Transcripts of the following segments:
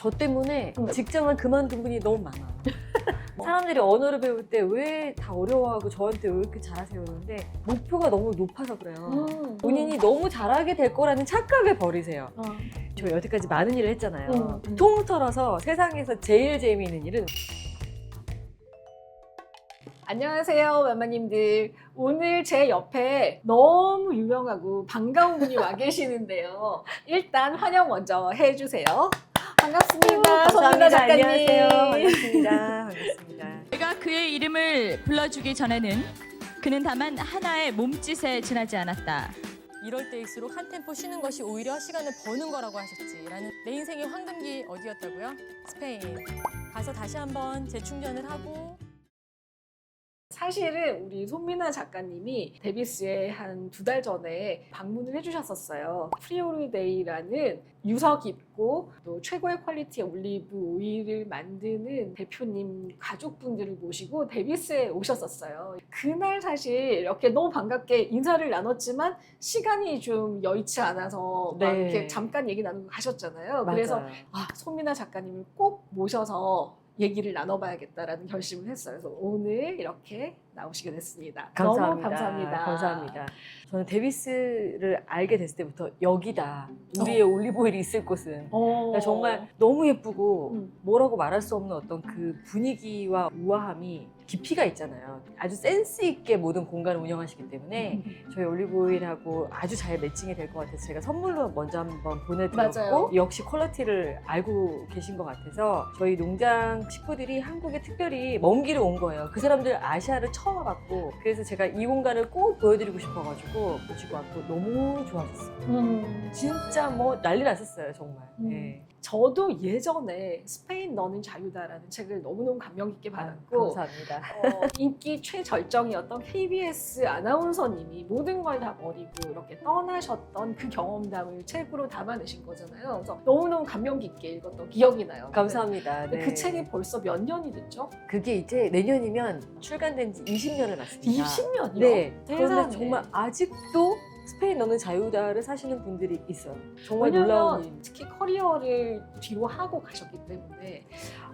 저 때문에 음. 직장을 그만둔 분이 너무 많아. 사람들이 언어를 배울 때 왜 다 어려워하고 저한테 왜 이렇게 잘하세요? 그러는데 목표가 너무 높아서 그래요. 음. 본인이 너무 잘하게 될 거라는 착각을 버리세요. 어. 저 여태까지 많은 일을 했잖아요. 음, 음. 통틀어서 세상에서 제일 재미있는 일은 안녕하세요, 맘마님들. 오늘 제 옆에 너무 유명하고 반가운 분이 와 계시는데요. 일단 환영 먼저 해주세요. 반갑습니다, 손민아 작가님. 안녕하세요. 반갑습니다. 반갑습니다. 제가 그의 이름을 불러주기 전에는 그는 다만 하나의 몸짓에 지나지 않았다. 이럴 때일수록 한 템포 쉬는 것이 오히려 시간을 버는 거라고 하셨지라는 내 인생의 황금기 어디였다고요? 스페인. 가서 다시 한번 재충전을 하고 사실은 우리 손민아 작가님이 데비스에 한 두 달 전에 방문을 해주셨었어요. 프리오르데이라는 유서 깊고 또 최고의 퀄리티의 올리브 오일을 만드는 대표님 가족분들을 모시고 데비스에 오셨었어요. 그날 사실 이렇게 너무 반갑게 인사를 나눴지만 시간이 좀 여의치 않아서 막 네. 이렇게 잠깐 얘기 나누고 가셨잖아요. 그래서 맞아요. 아, 손민아 작가님을 꼭 모셔서 얘기를 나눠봐야겠다라는 결심을 했어요. 그래서 오늘 이렇게 나오시게 됐습니다. 감사합니다. 너무 감사합니다. 감사합니다. 저는 데비스를 알게 됐을 때부터 여기다 우리의 올리브오일이 있을 곳은 어. 그러니까 정말 너무 예쁘고 음. 뭐라고 말할 수 없는 어떤 그 분위기와 우아함이 깊이가 있잖아요. 아주 센스 있게 모든 공간을 운영하시기 때문에 저희 올리브오일하고 아주 잘 매칭이 될 것 같아서 제가 선물로 먼저 한번 보내드렸고 맞아요. 역시 퀄리티를 알고 계신 것 같아서 저희 농장 식구들이 한국에 특별히 먼 길을 온 거예요. 그 사람들 아시아를 처음 와봤고 그래서 제가 이 공간을 꼭 보여드리고 싶어가지고 모시고 왔고 너무 좋아졌어요. 음. 진짜 뭐 난리 났었어요 정말. 음. 네. 저도 예전에 스페인 너는 자유다라는 책을 너무너무 감명 깊게 받았고 감사합니다. 어, 인기 최절정이었던 KBS 아나운서님이 모든 걸 다 버리고 이렇게 떠나셨던 그 경험담을 책으로 담아내신 거잖아요. 그래서 너무너무 감명 깊게 읽었던 기억이 나요. 감사합니다. 네. 그 책이 벌써 몇 년이 됐죠? 그게 이제 내년이면 출간된 지 20년을 맞습니다. 20년이요? 네. 그런데. 정말 아직도 스페인 너는 자유다를 사시는 분들이 있어요. 정말 놀라운 일입니다. 특히 커리어를 뒤로 하고 가셨기 때문에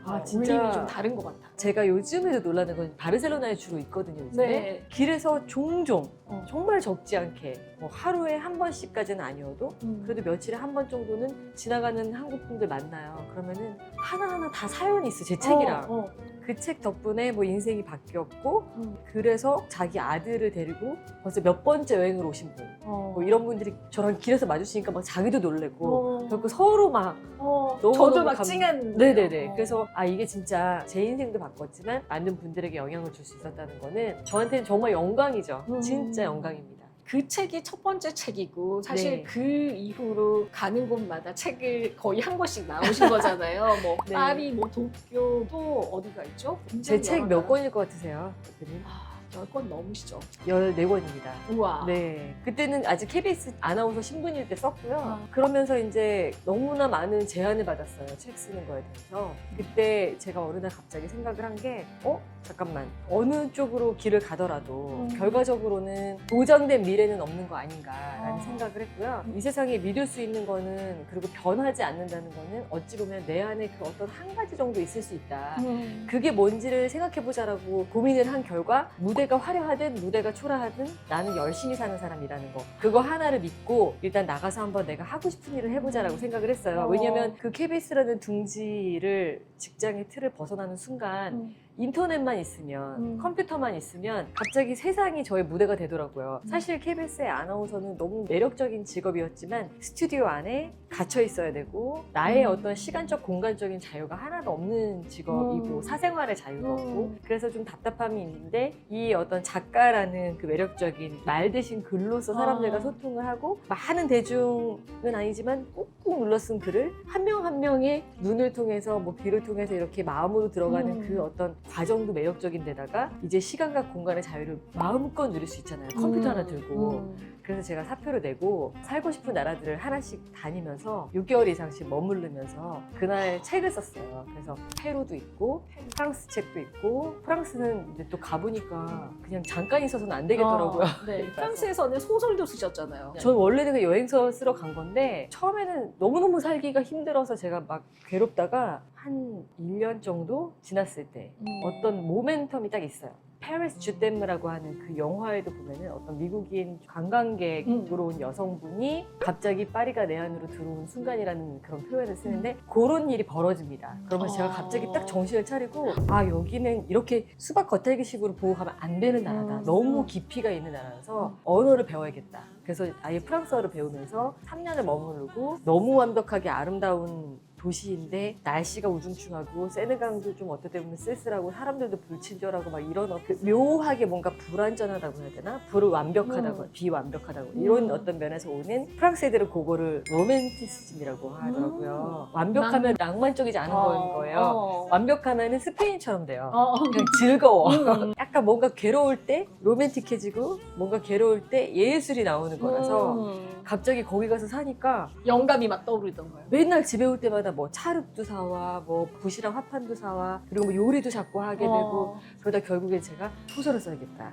아, 아, 진짜. 좀 다른 것 같아요. 제가 요즘에도 놀라는 건 바르셀로나에 주로 있거든요. 요즘에. 네. 길에서 종종 어. 정말 적지 않게 뭐 하루에 한 번씩까지는 아니어도 음. 그래도 며칠에 한 번 정도는 지나가는 한국 분들 만나요. 그러면은 하나 하나 다 사연이 있어 제 책이랑. 어, 어. 그책 덕분에 뭐 인생이 바뀌었고 음. 그래서 자기 아들을 데리고 벌써 몇 번째 여행을 오신 분. 어. 뭐 이런 분들이 저랑 길에서 마주치니까 막 자기도 놀래고 어. 그래갖고 서로 막 어. 너무 저도 너무 막 감- 찡한 네네네 어. 그래서 아 이게 진짜 제 인생도 바꿨지만 많은 분들에게 영향을 줄 수 있었다는 거는 저한테는 정말 영광이죠 음. 진짜 영광입니다 그 책이 첫 번째 책이고 사실 네. 그 이후로 가는 곳마다 책을 거의 한 권씩 나오신 거잖아요. 뭐 네. 파리, 뭐 도쿄 또 어디가 있죠? 제 책 몇 권일 것 같으세요? 대표님? 아, 열권 넘으시죠. 14권입니다 우와. 네. 그때는 아직 KBS 아나운서 신분일 때 썼고요. 아. 그러면서 이제 너무나 많은 제안을 받았어요. 책 쓰는 거에 대해서. 그때 제가 어느 날 갑자기 생각을 한 게, 어? 잠깐만. 어느 쪽으로 길을 가더라도 음. 결과적으로는 보장된 미래는 없는 거 아닌가라는 아. 생각을 했고요. 이 세상에 믿을 수 있는 거는 그리고 변하지 않는다는 거는 어찌 보면 내 안에 그 어떤 한 가지 정도 있을 수 있다. 음. 그게 뭔지를 생각해보자라고 고민을 한 결과 무대가 화려하든 무대가 초라하든 나는 열심히 사는 사람이라는 거 그거 하나를 믿고 일단 나가서 한번 내가 하고 싶은 일을 해보자라고 생각을 했어요 어. 왜냐면 그 KBS라는 둥지를 직장의 틀을 벗어나는 순간 음. 인터넷만 있으면 음. 컴퓨터만 있으면 갑자기 세상이 저의 무대가 되더라고요. 음. 사실 KBS의 아나운서는 너무 매력적인 직업이었지만 스튜디오 안에 갇혀 있어야 되고 나의 음. 어떤 시간적 공간적인 자유가 하나도 없는 직업이고 음. 사생활의 자유가 음. 없고 그래서 좀 답답함이 있는데 이 어떤 작가라는 그 매력적인 말 대신 글로서 사람들과 아. 소통을 하고 많은 대중은 아니지만 꾹꾹 눌러 쓴 글을 한 명한 명의 눈을 통해서 뭐 귀를 통해서 이렇게 마음으로 들어가는 음. 그 어떤 과정도 매력적인 데다가 이제 시간과 공간의 자유를 마음껏 누릴 수 있잖아요. 컴퓨터 하나 들고. 음. 그래서 제가 사표를 내고 살고 싶은 나라들을 하나씩 다니면서 6개월 이상씩 머무르면서 그날 책을 썼어요. 그래서 페루도 있고 프랑스 책도 있고 프랑스는 이제 또 가보니까 그냥 잠깐 있어서는 안 되겠더라고요. 어, 네. 프랑스에서는 소설도 쓰셨잖아요. 전 원래는 그 여행서 쓰러 간 건데 처음에는 너무너무 살기가 힘들어서 제가 막 괴롭다가 한 1년 정도 지났을 때 음. 어떤 모멘텀이 딱 있어요. 페리스 주댐이라고 하는 그 영화에도 보면은 어떤 미국인 관광객으로 온 여성분이 갑자기 파리가 내 안으로 들어온 순간이라는 그런 표현을 쓰는데 그런 일이 벌어집니다. 그러면 제가 갑자기 딱 정신을 차리고 아 여기는 이렇게 수박 겉핥기식으로 보고 가면 안 되는 나라다. 음. 너무 깊이가 있는 나라라서 언어를 배워야겠다. 그래서 아예 프랑스어를 배우면서 3년을 머무르고 너무 완벽하게 아름다운 도시인데 날씨가 우중충하고 세느강도 좀 어떨 때 보면 쓸쓸하고 사람들도 불친절하고 막 이런 어- 그 묘하게 뭔가 불완전하다고 해야 되나? 불완벽하다고 음. 비완벽하다고 이런 음. 어떤 면에서 오는 프랑스 애들은 그거를 로맨티시즘이라고 하더라고요. 완벽하면 낭만적이지 않은 거인 거예요. 어. 완벽하면은 스페인처럼 돼요. 어. 그냥 즐거워. 음. 약간 뭔가 괴로울 때 로맨틱해지고 뭔가 괴로울 때 예술이 나오는 거라서 음. 갑자기 거기 가서 사니까 영감이 막 떠오르던 거예요. 맨날 집에 올 때마다 뭐 차릅도 사와 뭐 붓이랑 화판도 사와 그리고 뭐 요리도 자꾸 하게 되고 어. 그러다 결국에 제가 소설을 써야겠다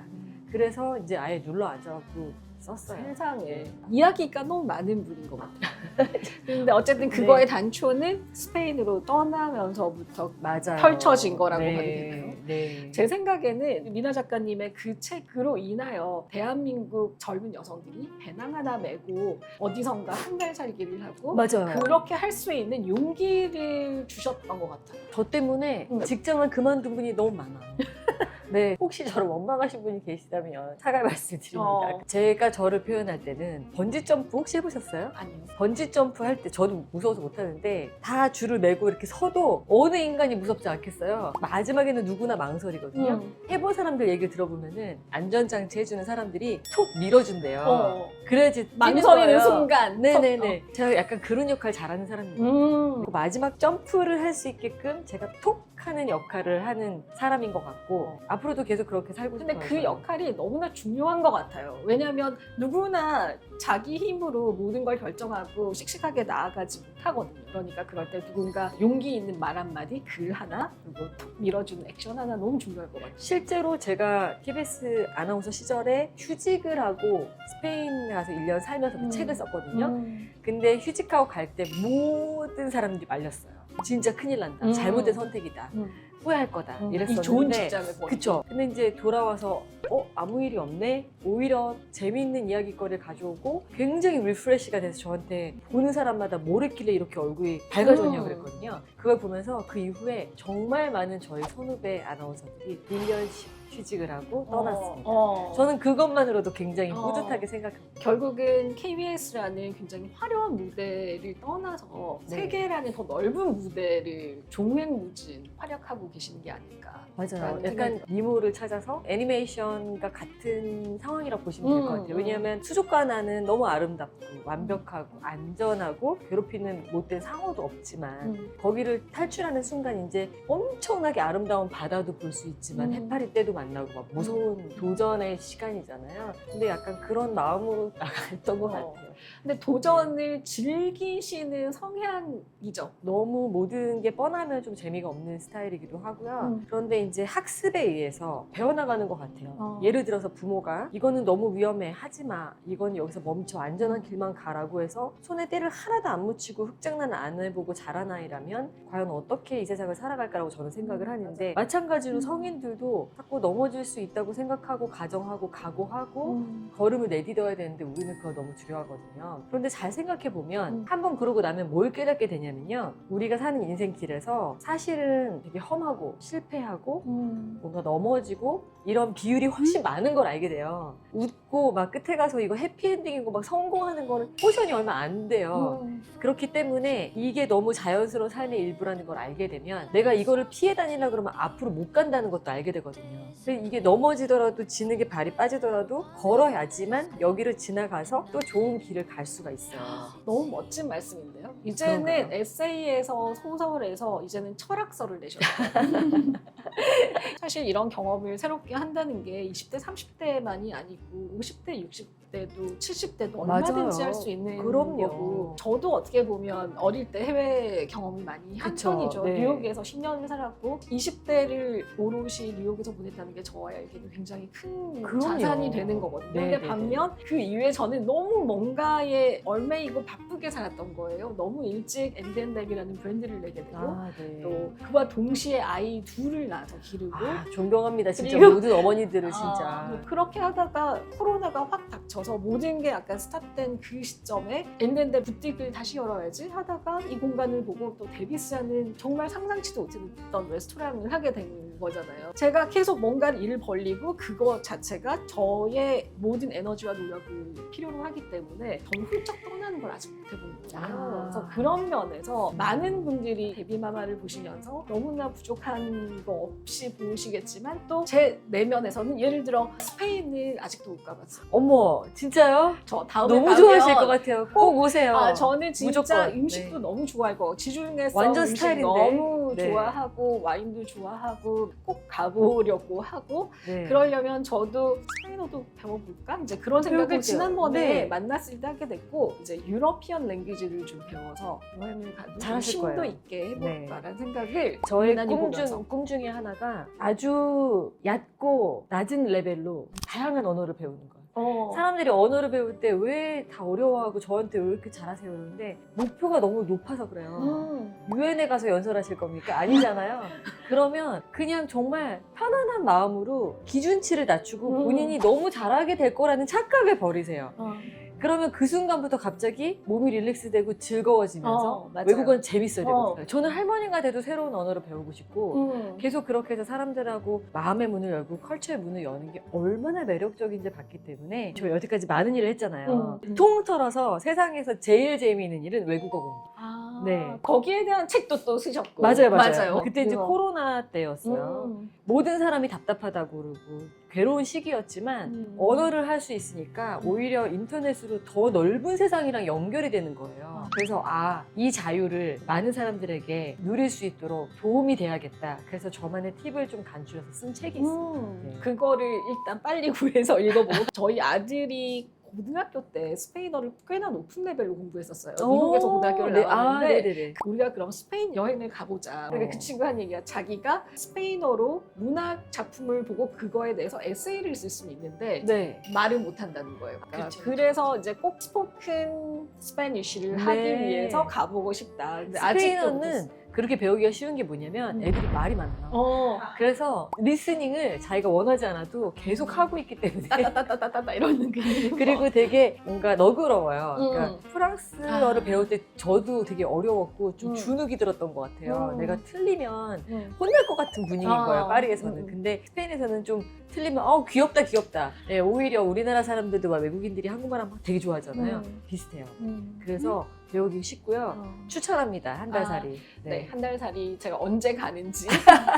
그래서 이제 아예 눌러 앉아갖고 썼어요 세상에 이야기가 너무 많은 분인 것 같아요. 근데 어쨌든 그거의 네. 단초는 스페인으로 떠나면서부터 맞아요 펼쳐진 거라고 네, 봐도 되나요? 네. 제 생각에는 미나 작가님의 그 책으로 인하여 대한민국 젊은 여성들이 배낭 하나 메고 어디선가 한 달 살기를 하고 맞아요 그렇게 할 수 있는 용기를 주셨던 것 같아요. 저 때문에 음. 직장을 그만둔 분이 너무 많아. 네, 혹시 저를 원망하신 분이 계시다면 사과 말씀드립니다. 어. 제가 저를 표현할 때는 번지 점프 혹시 해보셨어요? 아니요. 번지 점프 할 때 저도 무서워서 못하는데 다 줄을 메고 이렇게 서도 어느 인간이 무섭지 않겠어요? 마지막에는 누구나 망설이거든요. 음. 해본 사람들 얘기를 들어보면은 안전장치 해주는 사람들이 톡 밀어준대요. 어. 그래야지 망설이는. 순간. 네네네. 제가 약간 그런 역할 잘하는 사람입니다. 음. 그 마지막 점프를 할 수 있게끔 제가 톡 하는 역할을 하는 사람인 것 같고 앞 으로도 계속 그렇게 살고 근데 싶어요. 그 저는. 역할이 너무나 중요한 것 같아요. 왜냐하면 누구나 자기 힘으로 모든 걸 결정하고 씩씩하게 나아가지 못하거든요. 그러니까 그럴 때 누군가 용기 있는 말 한마디, 글 하나, 그리고 툭 밀어주는 액션 하나 너무 중요할 것 같아요. 실제로 제가 KBS 아나운서 시절에 휴직을 하고 스페인에 가서 1년 살면서 그 음. 책을 썼거든요. 음. 근데 휴직하고 갈 때 모든 사람들이 말렸어요. 진짜 큰일 난다. 음. 잘못된 선택이다. 음. 후회할 거다. 이 이랬었는데 좋은 직장을 버리고. 그쵸. 근데 이제 돌아와서 어 아무 일이 없네. 오히려 재미있는 이야기거리를 가져오고 굉장히 리프레시가 돼서 저한테 보는 사람마다 뭘 했길래 이렇게 얼굴이 밝아졌냐 음. 그랬거든요. 그걸 보면서 그 이후에 정말 많은 저희 선후배 아나운서들이 1년씩 휴직을 하고 떠났습니다. 어, 어. 저는 그것만으로도 굉장히 어. 뿌듯하게 생각합니다. 결국은 KBS라는 굉장히 화려한 무대를 떠나서 네. 세계라는 더 넓은 무대를 종횡무진 활약하고 계시는 게 아닐까. 맞아요. 약간 미모를 찾아서 애니메이션과 같은 상황이라고 보시면 될것 음, 같아요. 음. 왜냐하면 수족관 안은 너무 아름답고 완벽하고 안전하고 괴롭히는 못된 상어도 없지만 음. 거기를 탈출하는 순간 이제 엄청나게 아름다운 바다도 볼 수 있지만 음. 해파리 때도 만나고 막 무서운 도전의 시간이잖아요. 근데 약간 그런 마음으로 나갔던 것 어. 같아요. 근데 도전을 즐기시는 성향이죠. 너무 모든 게 뻔하면 좀 재미가 없는 스타일이기도 하고요. 음. 그런데 이제 학습에 의해서 배워나가는 것 같아요. 어. 예를 들어서 부모가 이거는 너무 위험해 하지 마. 이건 여기서 멈춰 안전한 길만 가라고 해서 손에 때를 하나도 안 묻히고 흑장난 안 해보고 자란 아이라면 과연 어떻게 이 세상을 살아갈까라고 저는 생각을 하는데 마찬가지로 음. 성인들도 자꾸 넘어질 수 있다고 생각하고 가정하고 각오하고 음. 걸음을 내디뎌야 되는데 우리는 그걸 너무 두려워하거든요. 그런데 잘 생각해 보면 음. 한번 그러고 나면 뭘 깨닫게 되냐면요. 우리가 사는 인생길에서 사실은 되게 험하고 실패하고 음. 뭔가 넘어지고 이런 비율이 훨씬 많은 걸 알게 돼요. 웃고 막 끝에 가서 이거 해피엔딩이고 막 성공하는 거는 포션이 얼마 안 돼요. 음. 그렇기 때문에 이게 너무 자연스러운 삶의 일부라는 걸 알게 되면 내가 이거를 피해 다니려 그러면 앞으로 못 간다는 것도 알게 되거든요. 근데 이게 넘어지더라도 지능에 발이 빠지더라도 걸어야지만 여기를 지나가서 또 좋은 길을 갈 수가 있어요. 너무 멋진 말씀인데요. 이제는 그런가요? 에세이에서 소설에서 이제는 철학서를 내셨어요. 사실 이런 경험을 새롭게 한다는 게 20대, 30대만이 아니고 50대, 60대도 70대도 얼마든지. 할 수 있는 그럼요. 거고 저도 어떻게 보면 어릴 때 해외 경험이 많이 한 그쵸. 편이죠. 네. 뉴욕에서 10년을 살았고 20대를 오롯이 뉴욕에서 보냈다는 게 저에게는 굉장히 큰 그럼요. 자산이 되는 거거든요. 네, 근데 네, 반면 그 이후에 저는 너무 뭔가 일가에 얼매이고 바쁘게 살았던 거예요. 너무 일찍 엔덴랩이라는 브랜드를 내게 되고 아, 네. 또 그와 동시에 아이 둘을 낳아서 기르고 아, 존경합니다. 진짜 그리고- 모든 어머니들을 아, 진짜. 그렇게 하다가 코로나가 확 닥쳐서 모든 게 약간 스탑된 그 시점에 엔덴데 부틱을 다시 열어야지 하다가 이 공간을 보고 또 데비스하는 정말 상상치도 못했던 레스토랑을 하게 된 거잖아요. 제가 계속 뭔가 일을 벌리고 그거 자체가 저의 모든 에너지와 노력을 필요로 하기 때문에 저는 훌쩍 떠나 는 걸 아직 못 해본 거예요. 아. 그래서 그런 면에서 많은 분들이 데비마마를 보시면서 너무나 부족한 거 없이 보시겠지만 또 제 내면에서는 예를 들어 스페인을 아직도 못 가봤어요. 어머, 진짜요? 저 다음에 너무 가면 좋아하실 것 같아요. 꼭 오세요. 아, 저는 진짜 무조건. 음식도 네. 너무 좋아할 거. 지중해서 완전 음식 스타일인데. 너무 네. 좋아하고 와인도 좋아하고 꼭 가보려고 하고 네. 그러려면 저도 스페인어도 배워볼까? 이제 그런 생각을. 지난번에 네. 만났을 때 하게 됐고 이제 유러피언 랭귀지를 좀 배워서 여행을 가도 좀 잘하실 심도 거예요. 있게 네. 해볼까라는 생각을 저의 유난히 꿈, 보면서. 중, 꿈 중에 하나가 아주 얕고 낮은 레벨로 다양한 언어를 배우는 거예요. 어. 사람들이 언어를 배울 때 왜 다 어려워하고 저한테 왜 이렇게 잘하세요? 그러는데 목표가 너무 높아서 그래요. 음. 유엔에 가서 연설하실 겁니까? 아니잖아요. 그러면 그냥 정말 편안한 마음으로 기준치를 낮추고 음. 본인이 너무 잘하게 될 거라는 착각을 버리세요. 어. 그러면 그 순간부터 갑자기 몸이 릴렉스되고 즐거워지면서 어, 맞아요. 외국어는 재밌어야 되거든요. 어. 저는 할머니가 돼도 새로운 언어를 배우고 싶고 음. 계속 그렇게 해서 사람들하고 마음의 문을 열고 컬처의 문을 여는 게 얼마나 매력적인지 봤기 때문에 저 여태까지 많은 일을 했잖아요. 음. 통틀어서 세상에서 제일 재미있는 일은 외국어 공부. 아, 네. 거기에 대한 책도 또 쓰셨고 맞아요, 맞아요. 그때 이제 그거. 코로나 때였어요. 음. 모든 사람이 답답하다고 그러고 괴로운 시기였지만 음. 언어를 할 수 있으니까 오히려 인터넷으로 더 넓은 세상이랑 연결이 되는 거예요. 그래서 아, 이 자유를 많은 사람들에게 누릴 수 있도록 도움이 돼야겠다. 그래서 저만의 팁을 좀 간추려서 쓴 책이 있어요. 음, 네. 그거를 일단 빨리 구해서 읽어보고 저희 아들이 고등학교 때 스페인어를 꽤나 높은 레벨로 공부했었어요. 미국에서 고등학교를 네, 나왔는데 아, 네네네. 우리가 그럼 스페인 여행을 가보자. 그러니까 어. 그 친구가 한 얘기가 자기가 스페인어로 문학 작품을 보고 그거에 대해서 에세이를 쓸 수는 있는데 네. 말을 못한다는 거예요. 그러니까 그쵸, 그쵸. 그래서 이제 꼭 스포큰 스페니쉬를 네. 하기 위해서 가보고 싶다. 근데 아직도 스페인어는. 그렇게 배우기가 쉬운 게 뭐냐면 음. 애들이 말이 많아요. 어. 그래서 리스닝을 자기가 원하지 않아도 계속 하고 있기 때문에 따따따따따따 이러는 게 그리고 되게 뭔가 너그러워요. 그러니까 음. 프랑스어를 아. 배울 때 저도 되게 어려웠고 좀 음. 주눅이 들었던 것 같아요. 음. 내가 틀리면 음. 혼날 것 같은 분위기인 아. 거예요, 파리에서는. 음. 근데 스페인에서는 좀 틀리면 어 귀엽다 귀엽다. 네, 오히려 우리나라 사람들도 막 외국인들이 한국말 하면 되게 좋아하잖아요. 음. 비슷해요. 음. 그래서 배우기 쉽고요. 어. 추천합니다. 한 달 아, 살이. 네, 한 달 살이 제가 언제 가는지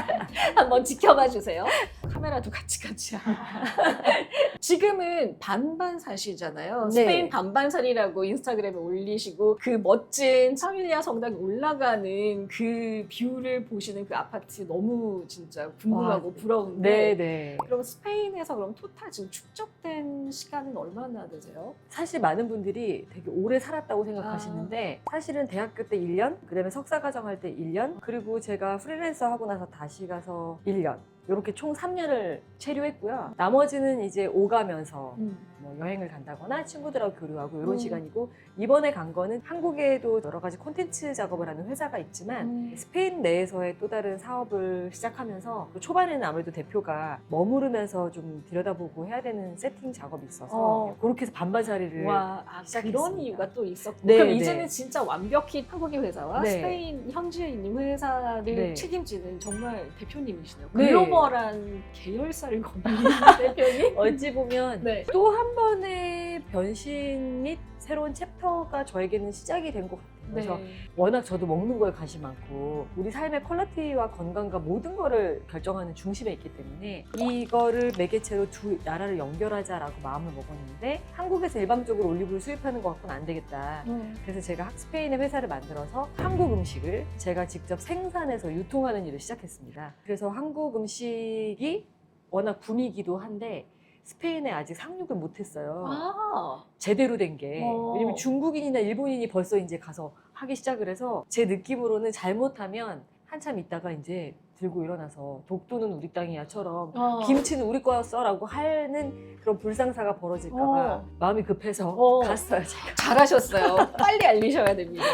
한번 지켜봐 주세요. 카메라도 같이 같이. 지금은 반반 사시잖아요. 네. 스페인 반반 살이라고 인스타그램에 올리시고 그 멋진 사밀리아 성당에 올라가는 그 뷰를 보시는 그 아파트 너무 진짜 궁금하고 와, 부러운데 네, 네. 그럼 스페인에서 그럼 토탈 지금 축적된 시간은 얼마나 되세요? 사실 많은 분들이 되게 오래 살았다고 생각하시는데 사실은 대학교 때 1년, 그다음에 석사 과정 할 때 1년, 그리고 제가 프리랜서 하고 나서 다시 가서 1년. 이렇게 총 3년을 체류했고요. 나머지는 이제 오가면서 뭐 여행을 간다거나 친구들하고 교류하고 이런 음. 시간이고 이번에 간 거는 한국에도 여러 가지 콘텐츠 작업을 하는 회사가 있지만 음. 스페인 내에서의 또 다른 사업을 시작하면서 그 초반에는 아무래도 대표가 머무르면서 좀 들여다보고 해야 되는 세팅 작업이 있어서 어. 그렇게 해서 반반자리를 와, 아, 시작했습니다. 그런 이유가 또 있었고. 네, 그럼 네. 이제는 진짜 완벽히 한국의 회사와 네. 스페인 현지에 있는 회사를 네. 책임지는 정말 대표님이시네요. 네. 글로벌 한 계열사를 거느리는 대표님? 어찌 보면 네. 또 한 번의 변신 및 새로운 챕터가 저에게는 시작이 된 것 같아요. 그래서 네. 워낙 저도 먹는 거에 관심 많고 우리 삶의 퀄리티와 건강과 모든 거를 결정하는 중심에 있기 때문에 이거를 매개체로 두 나라를 연결하자라고 마음을 먹었는데 한국에서 일방적으로 올리브를 수입하는 것 갖고는 안 되겠다. 음. 그래서 제가 스페인의 회사를 만들어서 한국 음식을 제가 직접 생산해서 유통하는 일을 시작했습니다. 그래서 한국 음식이 워낙 붐이기도 한데 스페인에 아직 상륙을 못했어요. 아, 제대로 된 게. 어. 왜냐면 중국인이나 일본인이 벌써 이제 가서 하기 시작을 해서 제 느낌으로는 잘못하면 한참 있다가 이제 들고 일어나서 독도는 우리 땅이야처럼 어. 김치는 우리 거였어라고 하는 그런 불상사가 벌어질까봐 어. 마음이 급해서 어. 갔어요 제가. 잘하셨어요. 빨리 알리셔야 됩니다.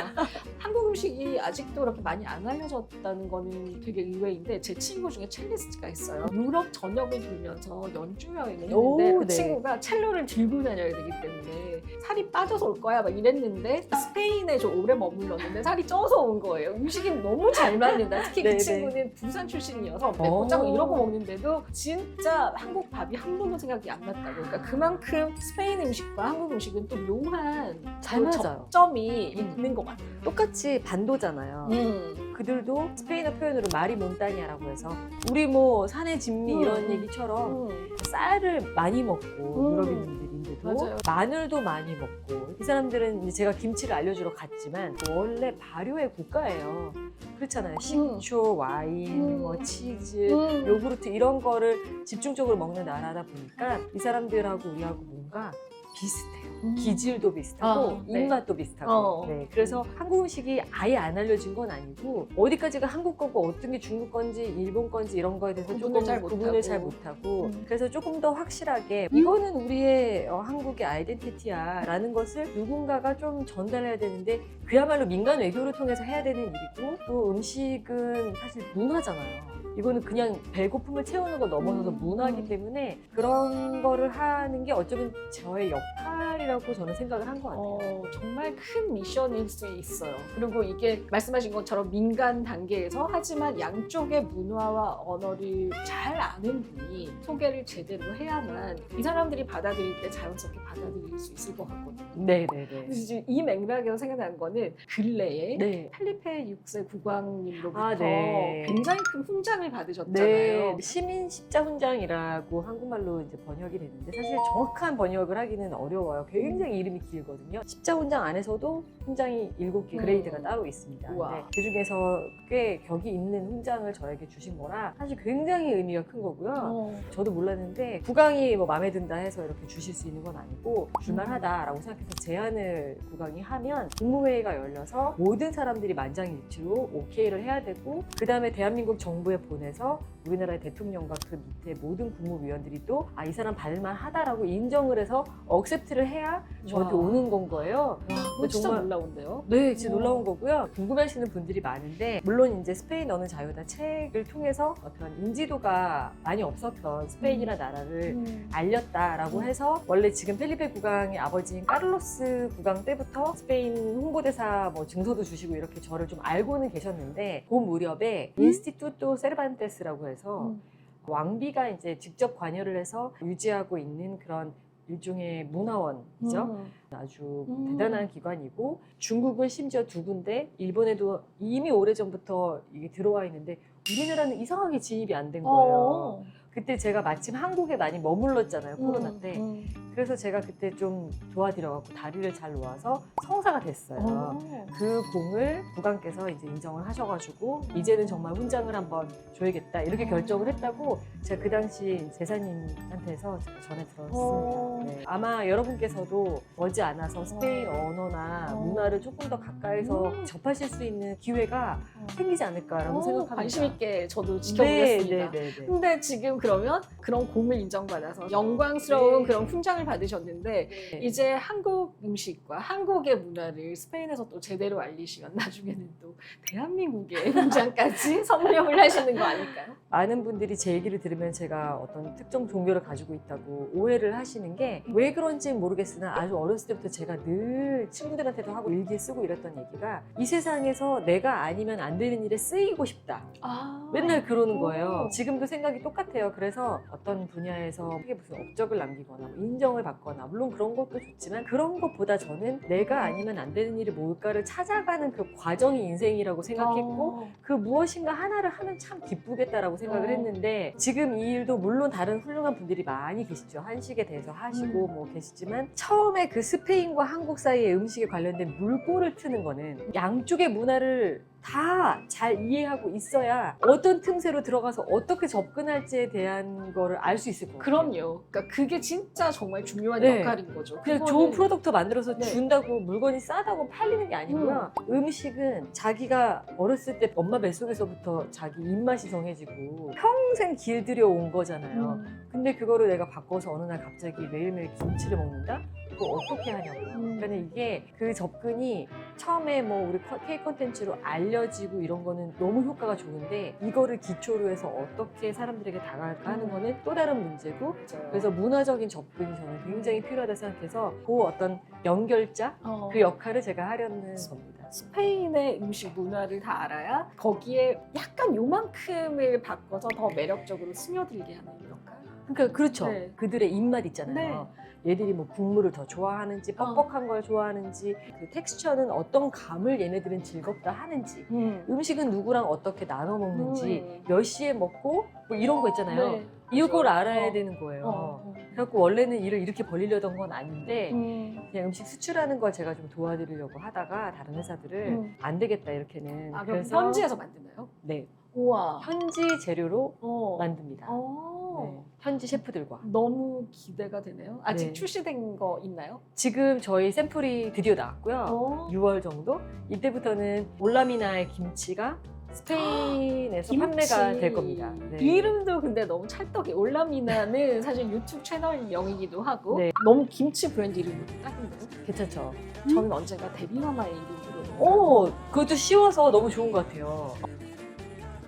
한국 음식이 아직도 그렇게 많이 안 알려졌다는 거는 되게 의외인데 제 친구 중에 첼리스트가 있어요. 유럽 전역을 돌면서 연주 여행을 오, 했는데 그 네. 친구가 첼로를 들고 다녀야 되기 때문에 살이 빠져서 올 거야 막 이랬는데 스페인에 좀 오래 머물렀는데 살이 쪄서 온 거예요. 음식이 너무 잘 맞는다. 특히 네, 그 네. 친구는 부산 출신이어서 맵고 짜고 오. 이러고 먹는데도 진짜 한국 밥이 한 번도 생각이 안 났다고. 그러니까 그만큼 스페인 음식과 한국 음식은 또 묘한 잘그 맞아요. 접점이 음. 있는 것 같아요. 똑같이 반도잖아요. 음. 그들도 스페인어 표현으로 마리 몬타냐라고 해서 우리 뭐 산의 진미 음, 이런 음. 얘기처럼 음. 쌀을 많이 먹고 음. 유럽인들인데도 맞아요. 마늘도 많이 먹고 이 사람들은 이제 제가 김치를 알려주러 갔지만 원래 발효의 국가예요. 그렇잖아요. 식초, 와인, 음. 뭐 치즈, 음. 요구르트 이런 거를 집중적으로 먹는 나라다 보니까 이 사람들하고 우리하고 뭔가 비슷해요. 음. 기질도 비슷하고 어, 네. 입맛도 비슷하고 어. 네, 그래서 한국 음식이 아예 안 알려진 건 아니고 어디까지가 한국 거고 어떤 게 중국 건지 일본 건지 이런 거에 대해서 조금 잘 구분을. 잘 못하고 음. 그래서 조금 더 확실하게 이거는 우리의 어, 한국의 아이덴티티야 라는 것을 누군가가 좀 전달해야 되는데 그야말로 민간 외교를 통해서 해야 되는 일이고 또 음식은 사실 문화잖아요. 이거는 그냥 배고픔을 채우는 거 넘어서서 음. 문화이기 때문에 그런 거를 하는 게 어쩌면 저의 역할이라고 저는 생각을 한 것 같아요. 어, 정말 큰 미션일 수 있어요. 그리고 이게 말씀하신 것처럼 민간 단계에서 하지만 양쪽의 문화와 언어를 잘 아는 분이 소개를 제대로 해야만 이 사람들이 받아들일 때 자연스럽게 받아들일 수 있을 것 같거든요. 네네네. 그래서 지금 이 맥락에서 생각난 거는 근래에 네. 펠리페 6세 국왕님으로부터 아, 네. 굉장히 큰 훈장을 받으셨잖아요. 네, 시민 십자 훈장이라고 한국말로 이제 번역이 되는데 사실 정확한 번역을 하기는 어려워요. 굉장히 이름이 길거든요. 십자 훈장 안에서도 훈장이 일곱 개 음. 그레이드가 따로 있습니다. 우와. 근데 그 중에서 꽤 격이 있는 훈장을 저에게 주신 거라 사실 굉장히 의미가 큰 거고요. 어. 저도 몰랐는데 국왕이 뭐 마음에 든다 해서 이렇게 주실 수 있는 건 아니고 줄만하다라고 생각해서 제안을 국왕이 하면 국무회의가 열려서 모든 사람들이 만장일치로 오케이를 해야 되고 그 다음에 대한민국 정부에 보내서 우리나라의 대통령과 그 밑에 모든 국무위원들이 또 아 이 사람 받을만 하다라고 인정을 해서 억셉트를 해야 저한테 와. 오는 건 거예요. 그거 진짜 정말- 놀라운데요. 네, 진짜 어. 놀라운 거고요. 궁금해하시는 분들이 많은데 물론 이제 스페인 어는 자유다 책을 통해서 어떤 인지도가 많이 없었던 스페인이라 나라를 음. 알렸다라고 음. 해서 원래 지금 펠리페 국왕의 아버지인 카를로스 국왕 때부터 스페인 홍보대사 뭐 증서도 주시고 이렇게 저를 좀 알고는 계셨는데 그 무렵에 인스티투토 세르반테스라고 해서 음. 왕비가 이제 직접 관여를 해서 유지하고 있는 그런 일종의 문화원이죠. 음. 아주 음. 대단한 기관이고 중국은 심지어 두 군데, 일본에도 이미 오래전부터 이게 들어와 있는데 우리나라는 이상하게 진입이 안 된 거예요. 어. 그때 제가 마침 한국에 많이 머물렀잖아요 코로나 음, 때. 음. 그래서 제가 그때 좀 도와드려갖고 다리를 잘 놓아서 성사가 됐어요. 어. 그 공을 국왕께서 이제 인정을 하셔가지고 이제는 정말 훈장을 한번 줘야겠다 이렇게 결정을 했다고 제가 그 당시 제사님한테서 제가 전해 들었습니다. 어. 네. 아마 여러분께서도 머지 않아서 스페인 언어나 어. 문화를 조금 더 가까이서 음. 접하실 수 있는 기회가 생기지 않을까라고 어, 생각합니다. 관심 있게 저도 네, 지켜보겠습니다. 네, 네, 네. 근데 지금 그러면 그런 공을 인정받아서 영광스러운 네. 그런 훈장을 받으셨는데 네. 이제 한국 음식과 한국의 문화를 스페인에서 또 제대로 알리시면 나중에는 또 대한민국의 훈장까지 선명을 하시는 거 아닐까요? 많은 분들이 제 얘기를 들으면 제가 어떤 특정 종교를 가지고 있다고 오해를 하시는 게 왜 그런지는 모르겠으나 아주 어렸을 때부터 제가 늘 친구들한테도 하고 일기에 쓰고 이랬던 얘기가 이 세상에서 내가 아니면 안 되는 일에 쓰이고 싶다. 아. 맨날 그러는 거예요. 오. 지금도 생각이 똑같아요. 그래서 어떤 분야에서 크게 무슨 업적을 남기거나 뭐 인정을 받거나 물론 그런 것도 좋지만 그런 것보다 저는 내가 아니면 안 되는 일이 뭘까를 찾아가는 그 과정이 인생이라고 생각했고 어. 그 무엇인가 하나를 하면 참 기쁘겠다라고 생각을 어. 했는데 지금 이 일도 물론 다른 훌륭한 분들이 많이 계시죠. 한식에 대해서 하시고 음. 뭐 계시지만 처음에 그 스페인과 한국 사이의 음식에 관련된 물꼬를 트는 거는 양쪽의 문화를 다 잘 이해하고 있어야 어떤 틈새로 들어가서 어떻게 접근할지에 대한 거를 알 수 있을 것 같아요. 그럼요. 그러니까 그게 진짜 정말 중요한 네. 역할인 거죠. 그냥 좋은 프로덕트 만들어서 네. 준다고 물건이 싸다고 팔리는 게 아니고요. 음. 식은 자기가 어렸을 때 엄마 뱃속에서부터 자기 입맛이 정해지고 평생 길들여 온 거잖아요. 음. 근데 그거를 내가 바꿔서 어느 날 갑자기 매일매일 김치를 먹는다? 그거 어떻게 하냐고. 음. 그러니까 이게 그 접근이 처음에 뭐 우리 K 컨텐츠로 알려지고 이런 거는 너무 효과가 좋은데 이거를 기초로 해서 어떻게 사람들에게 다가갈까 하는 음. 거는 또 다른 문제고 맞아요. 그래서 문화적인 접근이 저는 굉장히 필요하다 생각해서 그 어떤 연결자 어. 그 역할을 제가 하려는 겁니다. 스페인의 음식 문화를 다 알아야 거기에 약간 요만큼을 바꿔서 더 매력적으로 스며들게 하는 역할. 그러니까 그렇죠. 네. 그들의 입맛 있잖아요. 얘들이 뭐 국물을 더 좋아하는지 어. 뻑뻑한 걸 좋아하는지 그 텍스처는 어떤 감을 얘네들은 즐겁다 하는지 음. 음식은 누구랑 어떻게 나눠 먹는지 음. 몇 시에 먹고 뭐 이런 거 있잖아요. 네. 이걸 맞아요. 알아야 어. 되는 거예요. 어. 그래갖고 원래는 일을 이렇게 벌리려던 건 아닌데 음. 그냥 음식 수출하는 걸 제가 좀 도와드리려고 하다가 다른 회사들을 음. 안 되겠다 이렇게는 아, 그럼 그래서 현지에서 만드나요? 네 우와. 현지 재료로 어. 만듭니다. 어. 네, 현지 셰프들과 너무 기대가 되네요. 아직 네. 출시된 거 있나요? 지금 저희 샘플이 드디어 나왔고요. 어. 6월 정도 이때부터는 올라미나의 김치가 스페인에서 판매가 될 겁니다. 네. 이름도 근데 너무 찰떡이 올라미나는 사실 유튜브 채널 명이기도 하고 네. 너무 김치 브랜드 이름으로 딱인데요. 괜찮죠? 저는 언젠가 데뷔마마의 이름으로 오, 그것도 쉬워서 너무 좋은 것 같아요.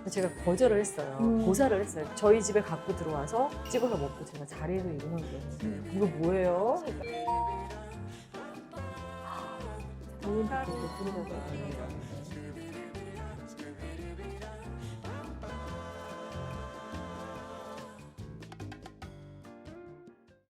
제가 거절을 했어요. 음. 고사를 했어요. 저희 집에 갖고 들어와서 찍어서 먹고 제가 자리에서 이러는데 음. 이거 뭐예요? 그러니까 뿌리면서